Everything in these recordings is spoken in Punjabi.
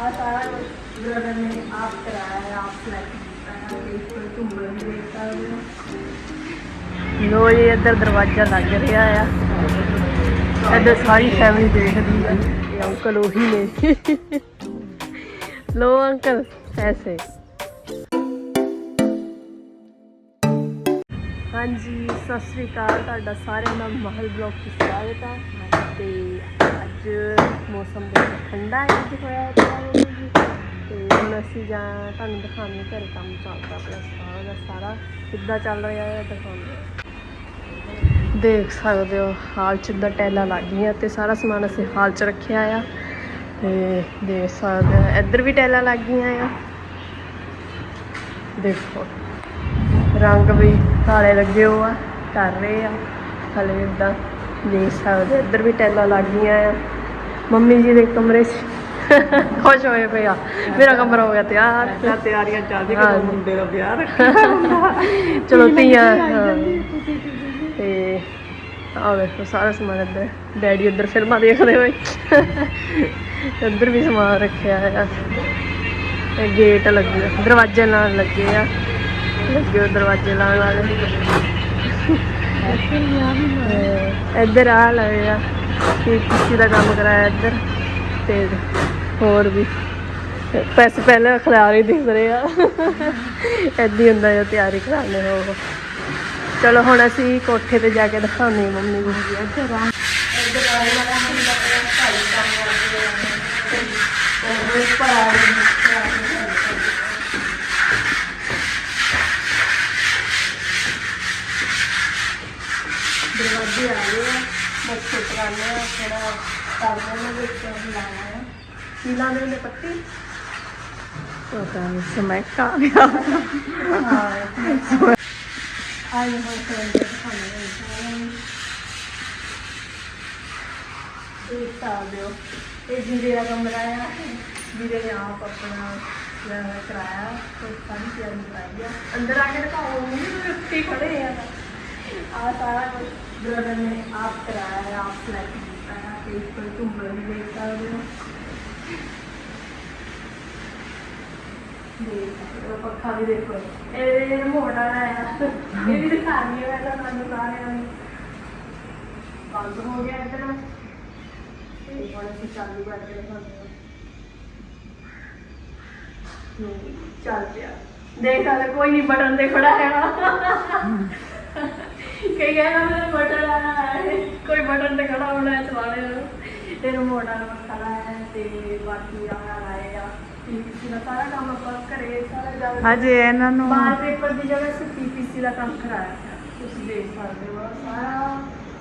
ਆ ਸਾਰਾ ਬ੍ਰਦਰ ਨੇ ਆਪ ਕਰਾਇਆ ਹੈ ਆਪ ਸਿਲੈਕਟ ਲੋ ਜੀ, ਇੱਧਰ ਦਰਵਾਜ਼ਾ ਲੱਗ ਰਿਹਾ ਆ। ਇੱਧਰ ਸਾਰੀ ਫੈਮਿਲੀ ਦੇਖਦੀ ਹੈ ਇਹ ਅੰਕਲ ਉਹੀ ਨੇ। ਲੋ ਅੰਕਲ ਐਸੇ ਹਾਂਜੀ, ਸਤਿ ਸ੍ਰੀ ਅਕਾਲ। ਤੁਹਾਡਾ ਸਾਰਿਆਂ ਦਾ ਮਹਲ ਬਲੌਗ 'ਚ ਸਵਾਗਤ ਹੈ ਤੇ ਅੱਜ ਮੌਸਮ ਬਹੁਤ ਠੰਡਾ ਹੈ, ਅੱਜ ਹੋਇਆ ਹੈ ਤੇ ਹੁਣ ਅਸੀਂ ਜਾਂ ਤੁਹਾਨੂੰ ਦਿਖਾਉਂਦੇ ਘਰ ਕੰਮ ਚੱਲਦਾ ਪਿਆ ਸਾਰਾ ਦਾ ਸਾਰਾ। ਕਿੱਦਾਂ ਚੱਲ ਰਿਹਾ ਹੈ ਦਿਖਾਉਂਦੇ ਦੇਖ ਸਕਦੇ ਹੋ, ਹਾਲ ਚ ਦਾ ਟੈਲਾ ਲੱਗ ਗਈਆਂ ਤੇ ਸਾਰਾ ਸਮਾਨ ਅਸੀਂ ਹਾਲ ਚ ਰੱਖਿਆ ਆ। ਤੇ ਦੇਖ ਸਕਦੇ ਹੋ, ਇੱਧਰ ਵੀ ਟੈਲਾ ਲੱਗ ਗਈਆਂ ਆ। ਦੇਖੋ, ਰੰਗ ਵੀ ਕਾਲੇ ਲੱਗੇ ਹੋ ਆ, ਕਰ ਰਹੇ ਆ। ਹਲੇ ਇਦਾਂ ਦੇਖ ਸਕਦੇ ਇੱਧਰ ਵੀ ਟੈਲਾ ਲੱਗ ਗਈਆਂ ਆ। ਮੰਮੀ ਜੀ ਦੇ ਕਮਰੇ 'ਚ। ਖੁਸ਼ ਹੋਏ ਪਏ ਆ। ਮੇਰਾ ਕਮਰਾ ਹੋ ਗਿਆ ਤਿਆਰ। ਤਾਂ ਤਿਆਰੀਆਂ ਚੱਲਦੀ ਕਿ। ਮੁੰਡੇ ਦਾ ਵਿਆਹ ਰੱਖਿਆ। ਚਲੋ ਹਾਂ। ਤੇ ਆ ਵੇਖੋ ਸਾਰਾ ਸਮਾਨ ਇੱਧਰ। ਡੈਡੀ ਉੱਧਰ ਫਿਲਮਾਂ ਦੇਖਦੇ ਹੋਏ। ਇੱਧਰ ਵੀ ਸਮਾਨ ਰੱਖਿਆ ਹੈ ਤੇ ਗੇਟ ਲੱਗੇ ਦਰਵਾਜ਼ੇ ਨਾਲ ਲੱਗੇ ਆ। ਲੱਗੇ ਦਰਵਾਜ਼ੇ ਲਾਉਣ ਵਾਲੇ। ਇੱਧਰ ਆ ਲਏ ਆ ਕਿ ਕਿਸੇ ਦਾ ਕੰਮ ਕਰਾਇਆ ਇੱਧਰ, ਤੇ ਹੋਰ ਵੀ। ਪੈਸੇ ਪਹਿਲੇ ਖਿਲਾਰ ਹੀ ਦਿਖ ਰਹੇ ਆ। ਏਦਾਂ ਹੀ ਹੁੰਦਾ ਜੋ ਤਿਆਰੀ ਕਰਾਉਂਦੇ ਹੋ ਚਲੋ ਹੁਣ ਅਸੀਂ ਕੋਠੇ ਤੇ ਜਾ ਕੇ ਦਿਖਾਉਂਦੇ ਹਾਂ ਮੰਮੀ ਨੂੰ। ਜੀ ਇੱਧਰ ਆ ਇੱਧਰ ਆ ਵਾਲਾ ਹੁੰਦਾ ਪਿਆ ਭਾਈ ਕੰਮ ਕਰਦੇ ਆ ਉਹ ਉੱਪਰ ਆ ਰਹੀ ਦਰਵਾਜ਼ੇ ਆ ਗਏ ਆ ਬਸ ਪੁਰਾਣੇ ਆ ਥੋੜਾ ਕਰਦੇ ਨੇ ਵਿੱਚ ਲਾਇਆ ਹੈ ਪੀਲਾਂ ਦੇ ਨੇ ਪੱਤੀ ਪਤਾ ਨਹੀਂ ਸਮੈਕ ਆ ਗਿਆ ਆਈ ਹਾਂ ਫਰੈਂਡ ਦਿਖਾਉਂਦੇ ਇਹ ਤਾਂ ਦਿਓ ਇਹ ਜੀਰੇ ਦਾ ਕਮਰਾ ਆ ਜੀਰੇ ਨੇ ਆਪ ਆਪਣਾ ਵਿਆਹ ਕਰਾਇਆ ਤੇ ਸਾਰੀ ਤਿਆਰੀ ਕਰਾਈ ਆ ਅੰਦਰ ਆ ਕੇ ਦਿਖਾਓ ਮੰਮੀ ਨੂੰ ਉੱਤੇ ਖੜੇ ਆ ਇਸ ਤੋਂ ਝੂਮਰ ਵੀ ਦੇਖ ਸਕਦੇ ਹੋ। ਦੇਖੋ ਪੱਖਾ ਵੀ ਦੇਖੋ। ਇਹ ਰਿਮੋਟ ਵਾਲਾ ਹੈ ਇਹ ਵੀ ਦਿਖਾਣੀ ਹੈ ਪਹਿਲਾਂ ਤੁਹਾਨੂੰ ਸਾਰਿਆਂ ਨੂੰ। ਬੰਦ ਹੋ ਗਿਆ ਇੱਧਰ। ਤੇ ਹੁਣ ਅਸੀਂ ਚਾਲੂ ਕਰਕੇ ਦਿਖਾਉਂਦੇ ਹਾਂ, ਚੱਲ ਪਿਆ। ਦੇਖ ਸਕਦੇ ਕੋਈ ਨਹੀਂ ਬਟਨ ਤੇ ਖੜਾ ਹੈਗਾ। ਕਈ ਕਹਿੰਦਾ ਮੇਰਾ ਬਟਨ ਆਣਾ ਕੋਈ ਬਟਨ ਤੇ ਖੜਾ ਹੋਣਾ ਹੈ ਚਲਾਣੇ ਨੂੰ ਤੇ ਰਿਮੋਟ ਪੱਖਾ ਲਾਇਆ ਹੈ ਤੇ ਬਾਕੀ ਆ। ਲਾਇਆ ਪੀਪੀਸੀ ਦਾ ਸਾਰਾ ਕੰਮ ਆਪਾਂ ਘਰੇ ਸਾਰਾ ਜਦ ਹਜੇ ਇਹਨਾਂ ਨੂੰ ਬਾਰ ਪੇਪਰ ਦੀ ਜਗ੍ਹਾ ਸੇ ਪੀਪੀਸੀ ਦਾ ਕੰਮ ਕਰਾਇਆ ਹੈ। ਤੁਸੀਂ ਦੇਖ ਸਕਦੇ ਹੋ ਸਾਰਾ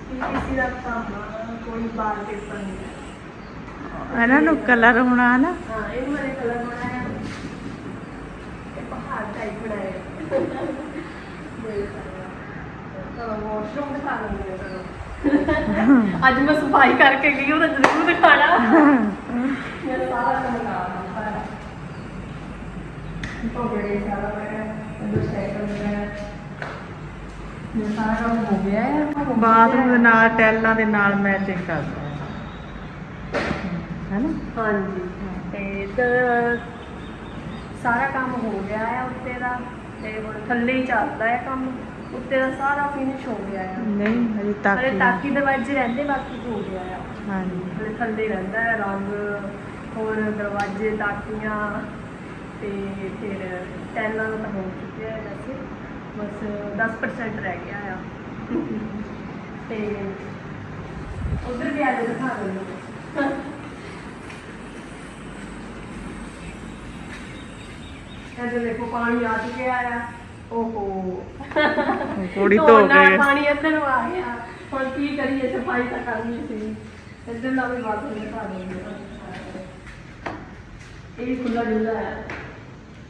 ਪੀਪੀਸੀ ਦਾ ਕੰਮ ਕੋਈ ਬਾਰ ਪੇਪਰ ਨਹੀਂ ਹੈ। ਇਹਨਾਂ ਨੂੰ ਕਲਰ ਹੋਣਾ ਨਾ ਹਾਂ ਇਹ ਮੇਰੇ ਕਲਰ ਬਣਾਇਆ ਇਹ ਪਹਾੜ ਟਾਈਪ ਬਣਾਇਆ ਹੋ। ਵਾਸ਼ਰੂਮ ਦਿਖਾ ਲੈਂਦੇ ਹਾਂ ਅੱਜ ਮੈਂ ਸਫ਼ਾਈ ਕਰਕੇ ਗਈ ਉਹ ਤਾਂ ਜ਼ਰੂਰ ਦਿਖਾਣਾ। ਮੇਰਾ ਸਾਰਾ ਕੰਮ ਕਰਾਉਣਾ ਸਾਰਾ। ਪੌੜੇ ਸਾਰਾ ਮੈਂ ਅੰਦਰ ਸਾਈਕਲ ਮੈਂ ਮੇਰਾ ਸਾਰਾ ਕੰਮ ਹੋ ਗਿਆ ਹੈ ਬਾਥਰੂਮ ਦੇ ਨਾਲ ਟੈਲਾਂ ਦੇ ਨਾਲ ਮੈਚਿੰਗ ਕਰਦਾ ਹੈ ਹਾਂਜੀ ਤੇ ਸਾਰਾ ਕੰਮ ਹੋ ਗਿਆ ਹੈ ਉੱਤੇ ਦਾ ਤੇ ਹੁਣ ਥੱਲੇ ਹੀ ਚੱਲਦਾ ਹੈ ਕੰਮ। ਉੱਤੇ ਦਾ ਸਾਰਾ ਫਿਨਿਸ਼ ਹੋ ਗਿਆ ਹੈ ਨਹੀਂ ਹਜੇ ਤੱਕ ਹਲੇ ਨਹੀਂ। ਤਾਕੀ ਦਰਵਾਜ਼ੇ ਰਹਿੰਦੇ ਬਾਕੀ ਹੋ ਗਿਆ ਆ। ਹਾਂਜੀ। ਹਲੇ ਥੱਲੇ ਰਹਿੰਦਾ ਹੈ ਰੰਗ ਹੋਰ ਦਰਵਾਜ਼ੇ ਤਾਕੀਆਂ ਤੇ ਫਿਰ ਟੈਲਾਂ ਦਾ ਤਾਂ ਹੋ ਚੁੱਕਿਆ ਹੈ ਵੈਸੇ। ਬਸ 10% ਰਹਿ ਗਿਆ ਆ। ਤੇ ਉਧਰ ਵੀ ਆ ਕੇ ਦਿਖਾ ਦਿੰਦੇ ਇਹ ਦੇਖੋ ਪਾਣੀ ਆ ਚੁੱਕਿਆ ਆ। ਓਹੋ। ਥੋੜੀ ਧੋ ਗਈ ਪਾਣੀ ਇੱਧਰ ਨੂੰ ਆ ਗਿਆ। ਹੁਣ ਕੀ ਕਰੀਏ ਸਫ਼ਾਈ ਤਾਂ ਕਰਨੀ ਸੀ। ਇੱਧਰ ਨਾਲ ਵੀ ਬਾਤ ਨਹੀਂ ਕਰ ਦਿੰਦੇ ਇਹ ਵੀ ਖੁੱਲਾ ਡੁੱਲਾ ਹੈ।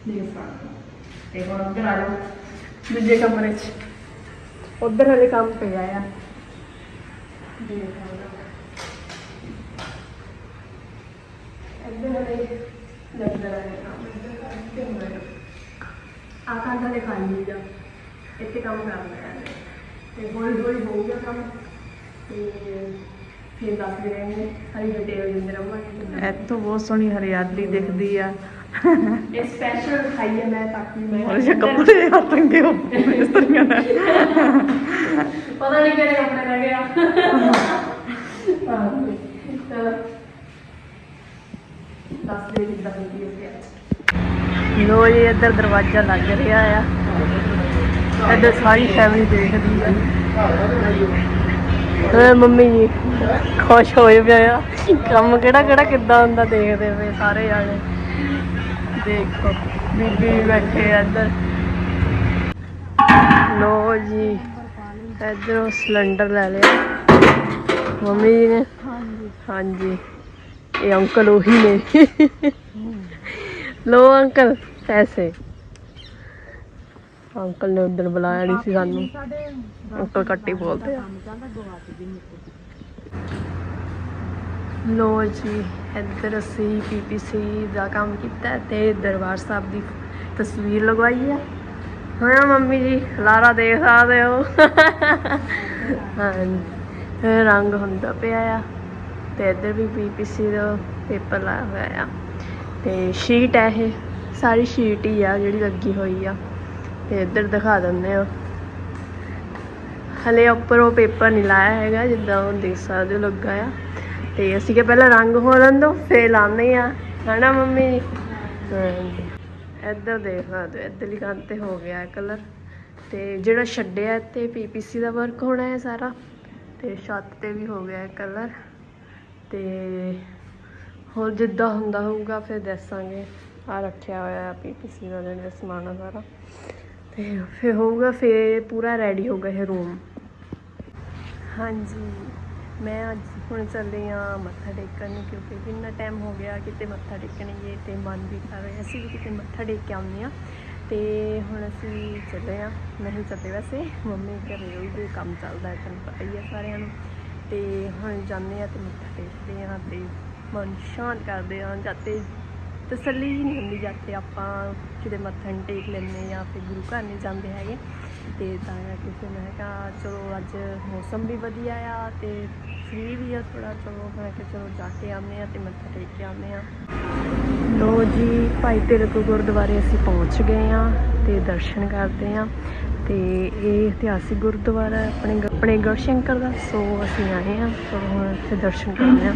ਦੇਖ ਸਕਦੇ। ਹੋ। ਤੇ ਹੁਣ ਉੱਧਰ ਆ ਜਾਓ ਦੂਜੇ ਕਮਰੇ 'ਚ। ਉੱਧਰ ਹਲੇ ਕੰਮ ਪਿਆ ਆ। ਇੱਧਰ ਹਲੇ ਲੱਗਦਾ ਹੈ ਕੰਮ ਇੱਧਰ ਕਰਕੇ ਹੋਇਆ ਆ ਕੰਧ ਹਲੇ ਖਾਲੀ ਜਾ ਇੱਥੇ ਕੰਮ ਕਰਨਾ ਹੈ। ਤੇ ਹੌਲੀ ਹੌਲੀ ਹੋ ਗਿਆ ਕੰਮ। ਤੇ ਫਿਰ ਦੱਸਦੇ ਰਹਿੰਗੇ ਸਾਰੀ ਡਿਟੇਲ ਦਿੰਦੇ ਰਹਾਂਗੇ। ਇੱਥੋਂ ਬਹੁਤ ਸੋਹਣੀ ਹਰਿਆਲੀ ਦਿਖਦੀ ਆ। ਇਹ ਸਪੈਸ਼ਲ ਖਾਈ ਹੈ ਮੈਂ ਤਾਂ ਕਿ ਮੈਂ ਜੇ ਕੱਪੜੇ ਹੱਥ ਟੰਗੇ ਹੋ ਮਿਸਤਰੀਆਂ ਨੇ ਪਤਾ ਨਹੀਂ ਕਿਹੜੇ ਕੱਪੜੇ ਰਹਿ ਹਾਂ ਚਲੋ। ਦੱਸ ਦੇ ਕਿੱਦਾਂ ਹੁੰਦੀ ਹੈ। ਲੋ ਜੀ ਇੱਧਰ ਦਰਵਾਜ਼ਾ ਲੱਗ ਰਿਹਾ ਆ। ਇੱਧਰ ਸਾਰੀ ਫੈਮਿਲੀ ਦੇਖਦੀ ਆ। ਓਏ ਮੰਮੀ ਜੀ ਖੁਸ਼ ਹੋਏ ਪਏ ਆ। ਕੰਮ ਕਿਹੜਾ ਕਿਹੜਾ ਕਿੱਦਾਂ ਹੁੰਦਾ ਦੇਖਦੇ ਪਏ ਸਾਰੇ ਜਾਣੇ। ਦੇਖੋ ਬੀਬੀ ਵੀ ਬੈਠੇ ਇੱਧਰ। ਲੋ ਜੀ ਇੱਧਰੋਂ ਸਿਲੰਡਰ ਲੈ ਲਿਆ। ਮੰਮੀ ਜੀ ਨੇ। ਹਾਂਜੀ ਇਹ ਅੰਕਲ ਉਹੀ ਨੇ। ਲੋ ਅੰਕਲ, ਪੈਸੇ। ਅੰਕਲ ਨੇ ਉਧਰ ਬੁਲਾਇਆ ਨਹੀਂ ਸੀ ਸਾਨੂੰ। ਅੰਕਲ ਕੱਟੀ ਬੋਲਦੇ ਆ। ਲੋ ਜੀ, ਇੱਧਰ ਅਸੀਂ ਪੀਪੀਸੀ ਦਾ ਕੰਮ ਕੀਤਾ ਤੇ ਦਰਬਾਰ ਸਾਹਿਬ ਦੀ ਤਸਵੀਰ ਲਗਵਾਈ ਆ। ਹਾਂ, ਮੰਮੀ ਜੀ, ਲਾਰਾ ਦੇਖ ਸਕਦੇ ਹੋ। ਹਾਂਜੀ। ਰੰਗ ਹੁੰਦਾ ਪਿਆ ਆ ਤੇ ਇੱਧਰ ਵੀ ਪੀਪੀਸੀ ਦਾ ਪੇਪਰ ਲਾਇਆ ਹੋਇਆ ਆ। ਤੇ ਸ਼ੀਟ ਹੈ ਇਹ। ਸਾਰੀ ਸ਼ੀਟ ਹੀ ਆ ਜਿਹੜੀ ਲੱਗੀ ਹੋਈ ਆ। ਤੇ ਇੱਧਰ ਦਿਖਾ ਦਿੰਦੇ ਆ। ਹਲੇ ਉੱਪਰ ਉਹ ਪੇਪਰ ਨਹੀਂ ਲਾਇਆ ਹੈਗਾ, ਜਿੱਦਾਂ ਉਹ ਦੇਖ ਸਕਦੇ ਹੋ ਲੱਗਾ ਆ। ਤੇ ਅਸੀਂ ਕਿ ਪਹਿਲਾਂ ਰੰਗ ਹੋ ਲੈਣ ਦੋ, ਫੇਰ ਲਾਉਂਦੇ ਆ। ਹਨਾ ਮੰਮੀ? ਇੱਧਰ ਦੇਖ ਸਕਦੇ ਹੋ, ਇੱਧਰਲੀ ਕੰਧ ਤੇ ਹੋ ਗਿਆ ਕਲਰ ਤੇ ਜਿਹੜਾ ਛੱਡਿਆ ਇੱਥੇ ਪੀਪੀਸੀ ਦਾ ਵਰਕ ਹੋਣਾ ਹੈ ਸਾਰਾ। ਤੇ ਛੱਤ ਤੇ ਵੀ ਹੋ ਗਿਆ ਕਲਰ ਤੇ ਹੋਰ ਜਿੱਦਾਂ ਹੁੰਦਾ ਹੋਊਗਾ, ਫਿਰ ਦੱਸਾਂਗੇ। ਆ ਰੱਖਿਆ ਹੋਇਆ ਪੀਪੀਸੀ ਦਾ ਜਿਹੜਾ ਸਮਾਨ ਆ ਸਾਰਾ। ਤੇ ਫਿਰ ਹੋਊਗਾ, ਫਿਰ ਪੂਰਾ ਰੈਡੀ ਹੋਊਗਾ ਇਹ ਰੂਮ ਹਾਂਜੀ, ਮੈਂ ਅੱਜ ਹੁਣ ਚੱਲੇ ਆ ਮੱਥਾ ਟੇਕਣ ਨੂੰ ਕਿਉਂਕਿ ਕਿੰਨਾ ਟਾਈਮ ਹੋ ਗਿਆ ਕਿਤੇ ਮੱਥਾ ਟੇਕਣ ਗਏ ਤੇ ਮਨ ਵੀ ਕਰ ਰਿਹਾ ਅਸੀਂ ਵੀ ਕਿਤੇ ਮੱਥਾ ਟੇਕ ਕੇ ਆਉਂਦੇ ਆ। ਤੇ ਹੁਣ ਅਸੀਂ ਚੱਲੇ ਆ ਨਹੀਂ ਚੱਲੇ ਵੈਸੇ, ਮੰਮੀ ਘਰੇ ਉਹਦੇ ਕੰਮ ਚੱਲਦਾ ਹੈ ਤੁਹਾਨੂੰ ਪਤਾ ਹੀ ਆ ਸਾਰਿਆਂ ਨੂੰ। ਤੇ ਹੁਣ ਜਾਂਦੇ ਆ ਤੇ ਮੱਥਾ ਟੇਕਦੇ ਆ ਤੇ ਮਨ ਸ਼ਾਂਤ ਕਰਦੇ ਹਾਂ ਜਾਤੇ ਤਸੱਲੀ ਹੀ ਨਹੀਂ ਹੁੰਦੀ ਜਾਤੇ ਆਪਾਂ ਕਿਤੇ ਮੱਥਾ ਨਹੀਂ ਟੇਕ ਲੈਂਦੇ ਜਾਂ ਫਿਰ ਗੁਰੂ ਘਰ ਨਹੀਂ ਜਾਂਦੇ ਹੈਗੇ। ਤੇ ਤਾਂ ਕਰਕੇ ਫਿਰ ਮੈਂ ਕਿਹਾ, ਚਲੋ ਅੱਜ ਮੌਸਮ ਵੀ ਵਧੀਆ ਆ ਤੇ ਫ੍ਰੀ ਵੀ ਆ ਥੋੜਾ ਚਲੋ ਮੈਂ ਕਿਹਾ ਚਲੋ ਜਾ ਕੇ ਆਉਂਦੇ ਆ ਤੇ ਮੱਥਾ ਟੇਕ ਕੇ ਆਉਂਦੇ ਆ ਲੋ ਜੀ, ਭਾਈ ਤਿਲਕ ਗੁਰਦੁਆਰੇ ਅਸੀਂ ਪਹੁੰਚ ਗਏ ਆ ਤੇ ਦਰਸ਼ਨ ਕਰਦੇ ਆ ਤੇ ਇਹ ਇਤਿਹਾਸਿਕ ਗੁਰਦੁਆਰਾ ਹੈ, ਆਪਣੇ ਆਪਣੇ ਗੜਸ਼ੰਕਰ ਦਾ, ਸੋ ਅਸੀਂ ਆਏ ਆ ਸੋ ਹੁਣ ਇੱਥੇ ਦਰਸ਼ਨ ਕਰਦੇ ਆ